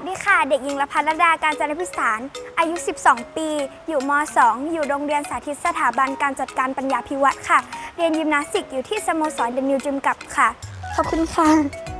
สดีค่ะ เด็กหญิงละพัฒรดาการจันพิสาร อายุ 12 ปี อยู่ม 2 อยู่โรงเรียนสาธิตสถาบันการจัดการปัญญาพิวัตรค่ะ เรียนยิมนาสติกอยู่ที่สโมสรเดนิวจิมกับค่ะ ขอบคุณค่ะ